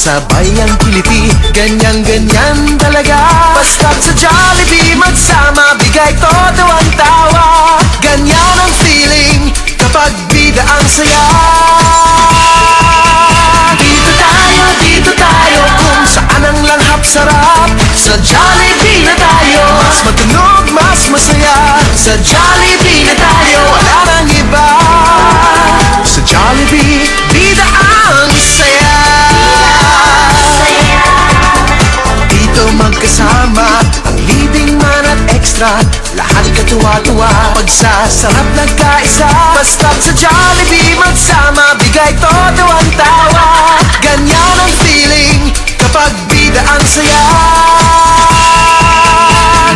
Kasabay ang kiliti, ganyan-ganyan talaga. Basta't sa Jollibee magsama, bigay todo ang tawa. Ganyan ang feeling, kapag bida ang saya. Dito tayo, dito tayo, kung saan ang langhap sarap. Sa Jollibee na tayo, mas matunog, mas masaya. Sa Jollibee na tayo, wala extra Lahat katuwa-tuwa, pagsasarap nagkaisa Basta't sa Jollibee magsama, bigay todo ang tawa. Ganyan ang feeling, kapag bida ang saya.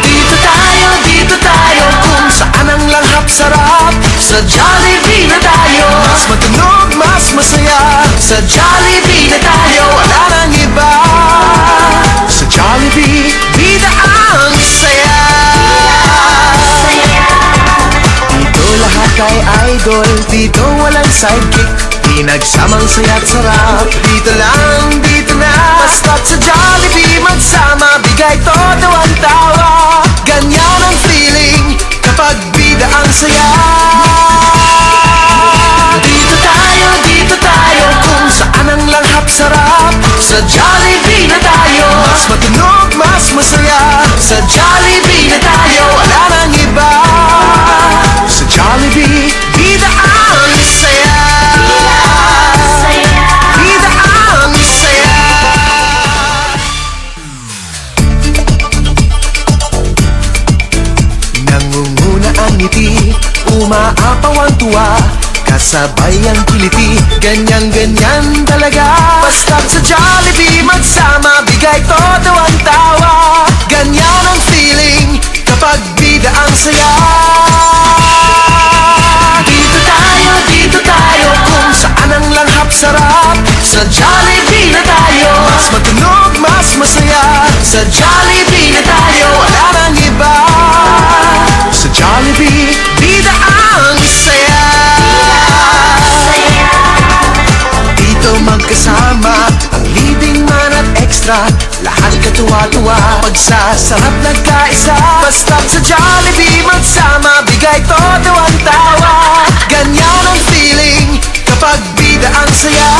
Dito tayo, dito tayo, kung saan ang langhap sarap. Sa Jollibee na tayo, mas matunog, mas masaya. Sa Jollibee na tayo, wala nang iba. Sa Jollibee, Dito lahat ay idol, dito walang sidekick. Pinagsamang saya't sarap, dito lang, dito na. Basta't sa Jollibee magsama, bigay todo ang tawa. Ganyan ang feeling, kapag bida ang saya. Dito tayo, dito tayo, kung saan ang langhap sarap. Sa Jollibee na tayo, mas matunog, mas masaya. Sa Jollibee na tayo, umaapaw ang tuwa Kasabay ang kiliti, ganyan-ganyan talaga. Basta't sa Jollibee magsama, bigay todo ang tawa. Ganyan ang feeling, kapag bida ang saya. Dito tayo, dito tayo, kung saan ang langhap sarap. Sa Jollibee na tayo, mas matunog, mas masaya. Sa Jollibee extra Lahat katuwa-tuwa, pagsasarap nagkaisa. Basta't sa Jollibee magsama, bigay todo ang tawa. Ganyan ang feeling, kapag bida ang saya.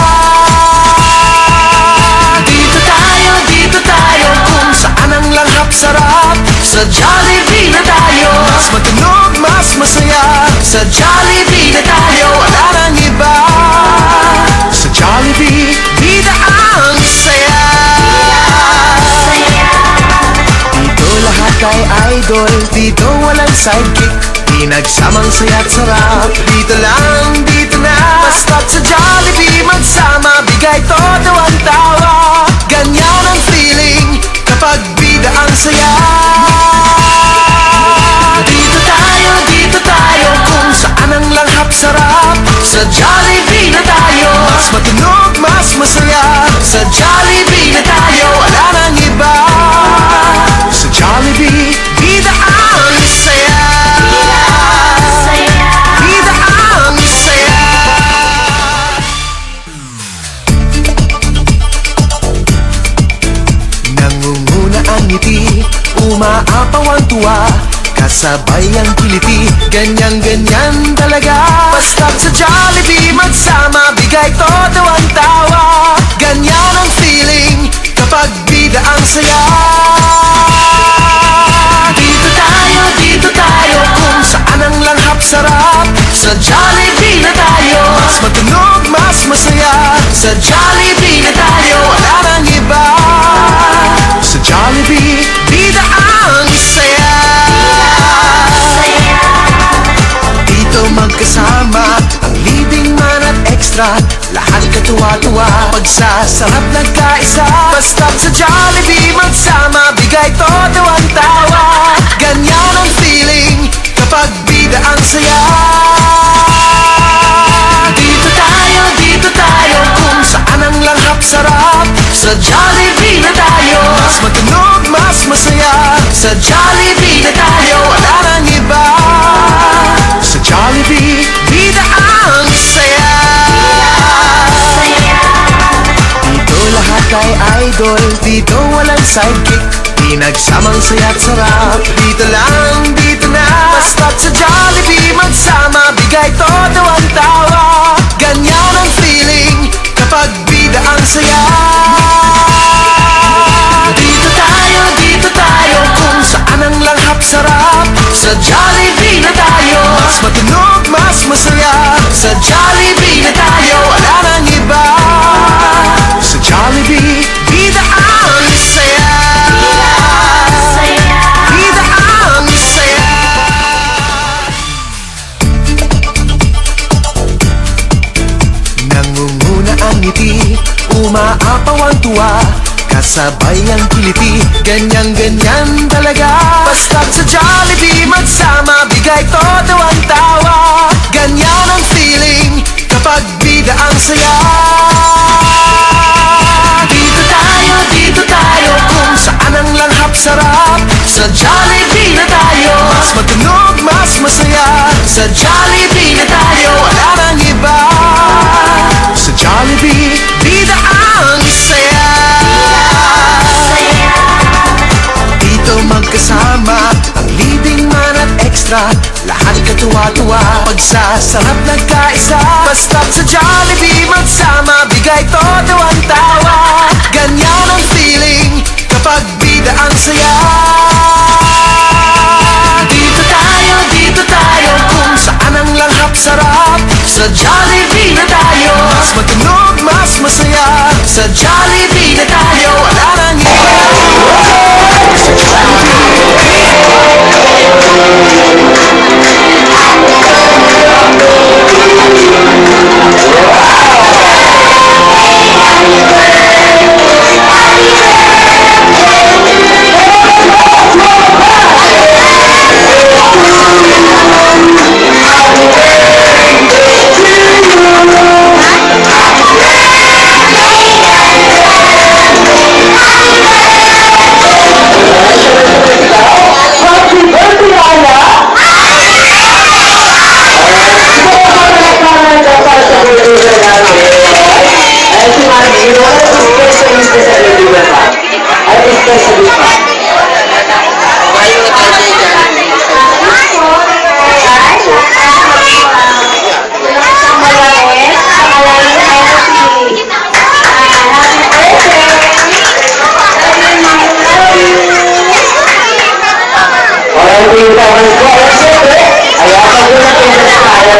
Dito tayo, dito tayo, kung saan ang langhap sarap. Sa Jollibee na tayo, mas matunog, mas masaya. Sa Jollibee idol, dito walang sidekick. Pinagsamang saya't sarap, dito lang, dito na. Basta't sa Jollibee magsama, bigay todo ang tawa Ganyan ang feeling, kapag bida ang saya. Dito tayo, dito tayo, kung saan ang langhap sarap. Sa Jollibee na tayo, mas matunog, mas masaya. Sa Jollibee na tayo, Kasabay ang kiliti, ganyan-ganyan talaga. Basta't sa Jollibee magsama, bigay todo ang tawa. Ganyan ang feeling, kapag bida ang saya. Dito tayo, dito tayo, kung saan ang langhap sarap. Sa Jollibee na tayo, mas matunog, mas masaya. Sa Jollibee, Pagsasarap nagkaisa Basta't sa Jollibee magsama Bigay todo ang tawa. Ganyan ang feeling Kapag bida ang saya. Dito tayo, dito tayo Kung saan ang langhap sarap. Sa Jollibee na tayo Mas matunog, mas masaya. Sa Jollibee na tayo lahat ay idol Dito walang sidekick. Pinagsamang saya't sarap. Dito lang, dito na. Basta't sa Jollibee magsama Bigay todo ang tawa. Ganyan ang feeling Kapag bida ang saya. Dito tayo, dito tayo Kung saan ang langhap sarap. Sa Jollibee ngiti, umaapaw ang tuwa Kasabay ang kiliti, ganyan-ganyan talaga. Basta't sa Jollibee magsama, bigay todo ang tawa. Ganyan ang feeling, kapag bida ang saya. Dito tayo, dito tayo, kung saan ang langhap sarap. Sa Jollibee extra Lahat katuwa-tuwa. Pagsasarap nagkaisa. Basta't sa Jollibee magsama Bigay todo ang tawa. Ganyan ang feeling Kapag bida ang saya. Dito tayo, dito tayo Kung saan ang langhap sarap. Sa Jollibee na tayo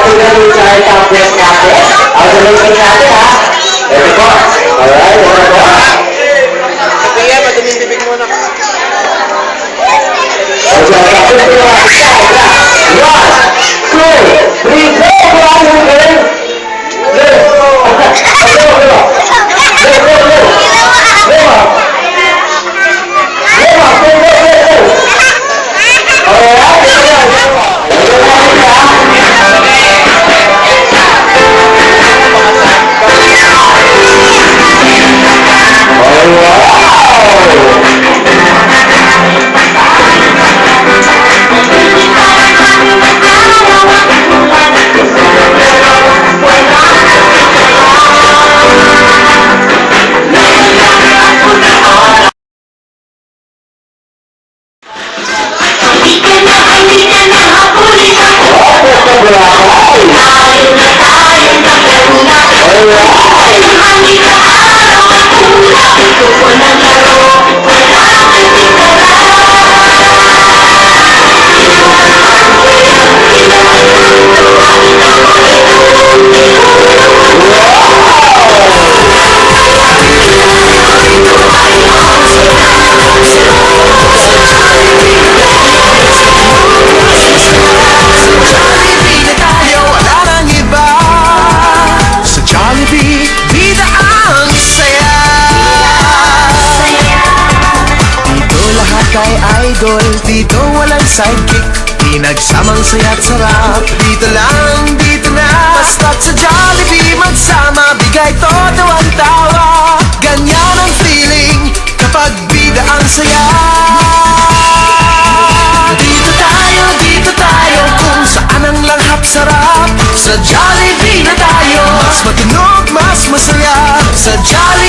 pintar saya sudah bicara tablet tablet. Ada lagi nanti ah. Jadi kok, alright, alright, kok. Kaya, madaming bibig mo na. Oke, satu dua tiga, one, two, three, go, go, go, go. Go, go, go, go. Go, Sa Jollibee idol Dito walang sidekick. Pinagsamang saya't sarap. Dito lang, dito na. Basta't sa Jollibee magsama Bigay todo ang tawa Ganyan ang feeling Kapag bida ang saya. Dito tayo, dito tayo Kung saan ang langhap sarap. Sa Jollibee na tayo Mas matunog, mas masaya. Sa Jollibee